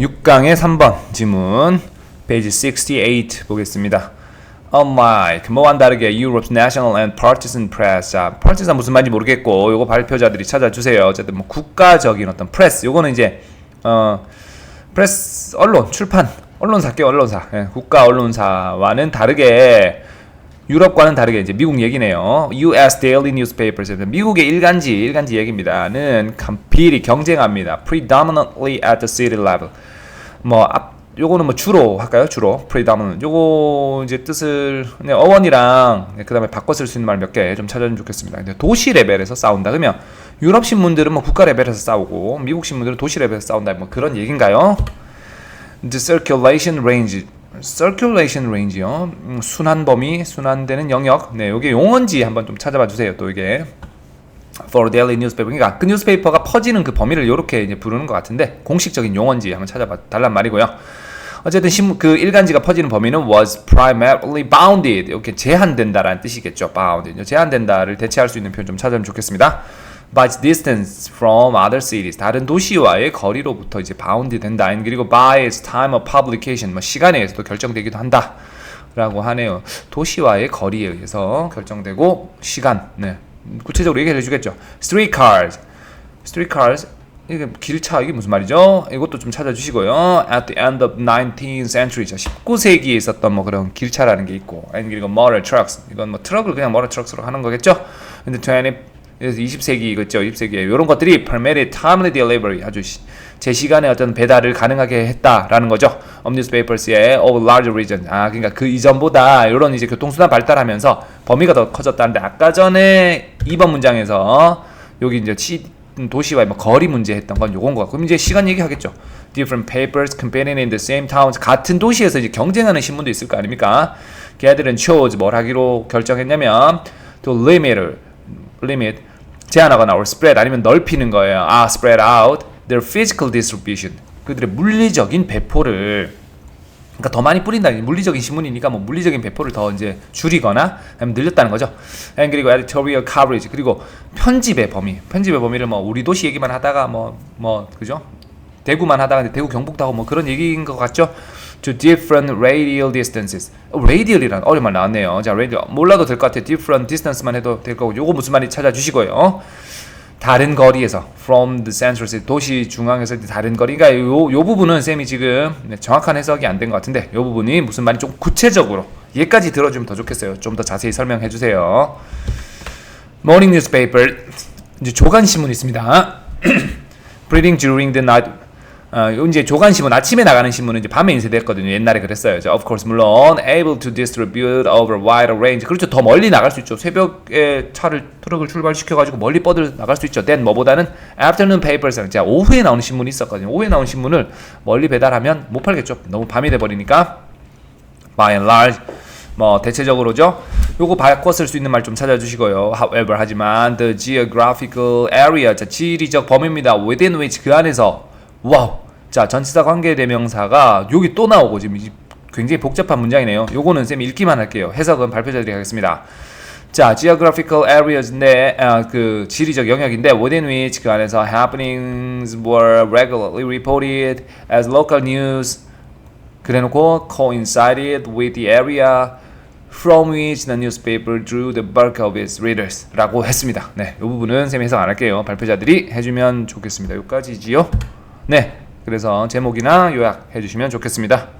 6강의 3번 지문 페이지 68 보겠습니다. Unlike 뭐와는 다르게 Europe's national and partisan press 자 partisan 무슨 말인지 모르겠고 요거 발표자들이 찾아주세요. 어쨌든 뭐 국가적인 어떤 프레스 요거는 이제 어 프레스 언론 출판 언론사께 언론사 예, 국가 언론사와는 다르게 유럽과는 다르게 이제 미국 얘기네요. U.S. daily newspapers 미국의 일간지 일간지 얘기입니다는 간필히 경쟁합니다. Predominantly at the city level. 뭐 앞 요거는 뭐 주로 할까요? 주로 predominant. 요거 이제 뜻을 그냥 어원이랑 그다음에 바꿔 쓸 수 있는 말 몇 개 좀 찾아주면 좋겠습니다. 근데 도시 레벨에서 싸운다 그러면 유럽 신문들은 뭐 국가 레벨에서 싸우고 미국 신문들은 도시 레벨에서 싸운다 뭐 그런 얘기인가요? The circulation range circulation range요. 음, 순환 범위, 순환되는 영역. 네, 요게 용어인지 한번 좀 찾아봐 주세요. 또 이게 for daily newspaper. 그러니까 그 뉴스페이퍼가 퍼지는 그 범위를 이렇게 이제 부르는 것 같은데 공식적인 용어인지 한번 찾아봐 달란 말이고요. 어쨌든 신문 그 일간지가 퍼지는 범위는 was primarily bounded 이렇게 제한된다라는 뜻이겠죠. bounded 제한된다를 대체할 수 있는 표현 좀 찾으면 좋겠습니다. By distance from other cities 다른 도시와의 거리로부터 이제 bound 된다. 그리고 by its time of publication 뭐 시간에 의해서도 결정되기도 한다. 라고 하네요. 도시와의 거리에 의해서 결정되고 시간. 네. 구체적으로 얘기해 주겠죠. streetcars. streetcars 이게 길차 이게 무슨 말이죠? 이것도 좀 찾아주시고요. At the end of 19th century, 19세기에 있었던 뭐 그런 길차라는 게 있고, 그리고 motor trucks 이건 뭐 트럭을 그냥 motor trucks로 하는 거겠죠? 근데 20 그래서 20세기 이거죠. 20세기에 이런 것들이 permitted timely delivery 아주 시, 제 시간에 어떤 배달을 가능하게 했다라는 거죠. of newspapers의 of larger region. 아 그러니까 그 이전보다 이런 이제 교통수단 발달하면서 범위가 더 커졌다는데 아까 전에 2번 문장에서 여기 이제 치, 도시와의 뭐 거리 문제 했던 건 요건 거 같고 그럼 이제 시간 얘기하겠죠. different papers competing in the same towns 같은 도시에서 이제 경쟁하는 신문도 있을 거 아닙니까? 걔들은 chose 뭘 하기로 결정했냐면 to limit limit 제한하거나 or spread 아니면 넓히는 거예요. 아, spread out their physical distribution. 그들의 물리적인 배포를 그러니까 더 많이 뿌린다. 물리적인 신문이니까 뭐 물리적인 배포를 더 이제 줄이거나 아니면 늘렸다는 거죠. And 그리고 editorial coverage 그리고 편집의 범위. 편집의 범위를 뭐 우리 도시 얘기만 하다가 뭐뭐 뭐, 그죠? 대구만 하다가 대구 경북도 하고 뭐 그런 얘기인 것 같죠? To different radial distances. radial이란 어려운 말 나왔네요. 자, radial 몰라도 될 것 같아요. different distance만 해도 될 거고 요거 무슨 말인지 찾아주시고요. 다른 거리에서 from the central city 도시 중앙에서 다른 거리 그러니까 요, 요 부분은 쌤이 지금 정확한 해석이 안 된 것 같은데 요 부분이 무슨 말인지 좀 구체적으로 얘까지 들어주면 더 좋겠어요. 좀 더 자세히 설명해 주세요. morning newspaper 이제 조간 신문 있습니다. reading during the night 어, 이제 조간 신문 아침에 나가는 신문은 이제 밤에 인쇄됐거든요. 옛날에 그랬어요. 자, of course 물론 able to distribute over wide range. 그렇죠. 더 멀리 나갈 수 있죠. 새벽에 차를 트럭을 출발시켜 가지고 멀리 뻗어 나갈 수 있죠. then 뭐보다는 afternoon papers. 자, 오후에 나오는 신문이 있었거든요. 오후에 나오는 신문을 멀리 배달하면 못 팔겠죠. 너무 밤이 돼 버리니까 by and large 뭐 대체적으로죠. 요거 바꿔 쓸 수 있는 말 좀 찾아주시고요. However 하지만 the geographical area 자 지리적 범위입니다. within which 그 안에서 와우. 자, 전치사 관계 대명사가 여기 또 나오고 지금 굉장히 복잡한 문장이네요. 요거는 쌤 읽기만 할게요. 해석은 발표자들이 하겠습니다. 자, geographical areas인데 아, 그 지리적 영역인데 within which 그 안에서 happenings were regularly reported as local news 그래놓고 coincided with the area from which the newspaper drew the bulk of its readers 라고 했습니다. 네, 이 부분은 쌤이 해석 안 할게요. 발표자들이 해주면 좋겠습니다. 여기까지지요. 네, 그래서 제목이나 요약해 주시면 좋겠습니다.